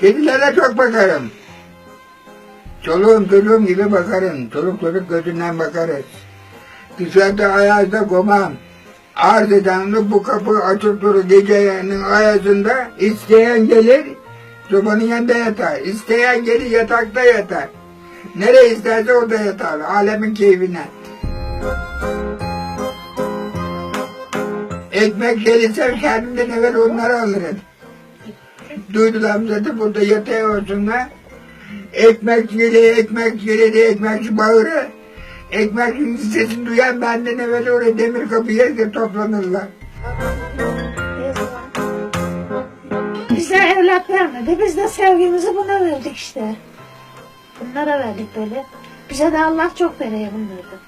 Kedilere çok bakarım. Çoluğum çocuğum gibi bakarım. Çoluk çocuk gözünden bakarız. Dışarıda ayazda komam. Arz edenli bu kapı açık durur gecenin ayazında. isteyen gelir sobanın yanında yatar. İsteyen gelir yatakta yatar. Nereye isterse orada yatar. Alemin keyfine. Ekmek gelirse kendimden evvel onları alırım. Duydular zaten burada yatıyorsunlar. Ekmek geliyor, ekmek diye ekmekçi bağırır. Ekmekçinin sesini duyan benden evvel oraya demir kapıya toplanırlar. Bize evlat vermedi. Biz de sevgimizi buna verdik işte. Bunlara verdik böyle. Bize de Allah çok veriyor bunlardan.